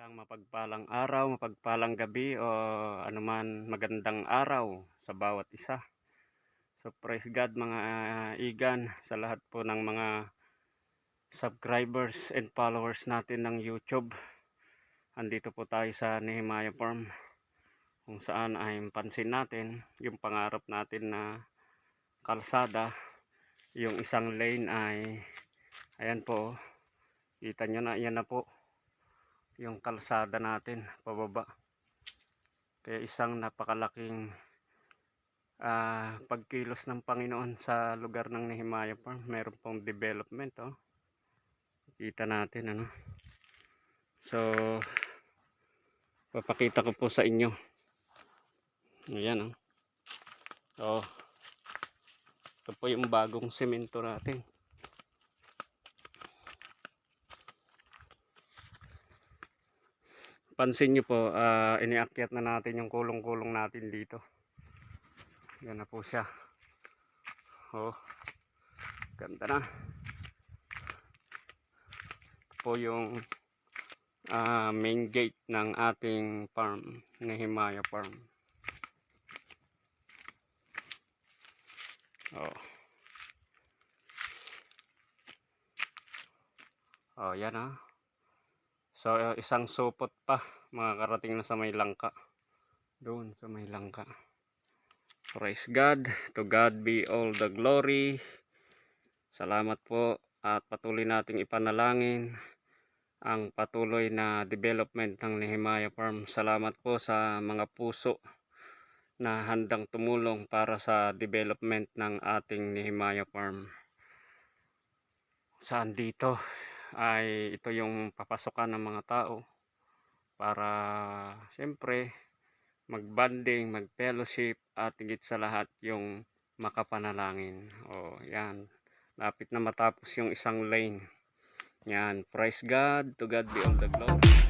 Isang mapagpalang araw, mapagpalang gabi o anuman magandang araw sa bawat isa. So praise God mga igan sa lahat po ng mga subscribers and followers natin ng YouTube. Andito po tayo sa Nehemiah Farm kung saan ay pansin natin yung pangarap natin na kalsada. Yung isang lane ay ayan po. Kita nyo na, yan na po yung kalsada natin pababa. Kaya isang napakalaking ah, pagkilos ng Panginoon sa lugar ng Nehemiah Farm. Meron pong development oh. Kita natin ano. So papakita ko po sa inyo. Ayan oh. Oh. Ito po yung bagong semento natin. Pansin nyo po, ah, iniakyat na natin yung kulong-kulong natin dito. Yan na po siya. Oh, ganda na. Ito po yung ah, main gate ng ating farm, Nehemiah Farm. Oh. Oh, yan ah. So, uh, isang supot pa, makakarating na sa may langka. Doon sa may langka. Praise God. To God be all the glory. Salamat po at patuloy nating ipanalangin ang patuloy na development ng Nehemiah Farm. Salamat po sa mga puso na handang tumulong para sa development ng ating Nehemiah Farm. Saan dito? Ay ito yung papasokan ng mga tao para siyempre magbanding, mag-fellowship at higit sa lahat yung makapanalangin. O yan, lapit na matapos yung isang lane. Yan, praise God, to God be all the glory.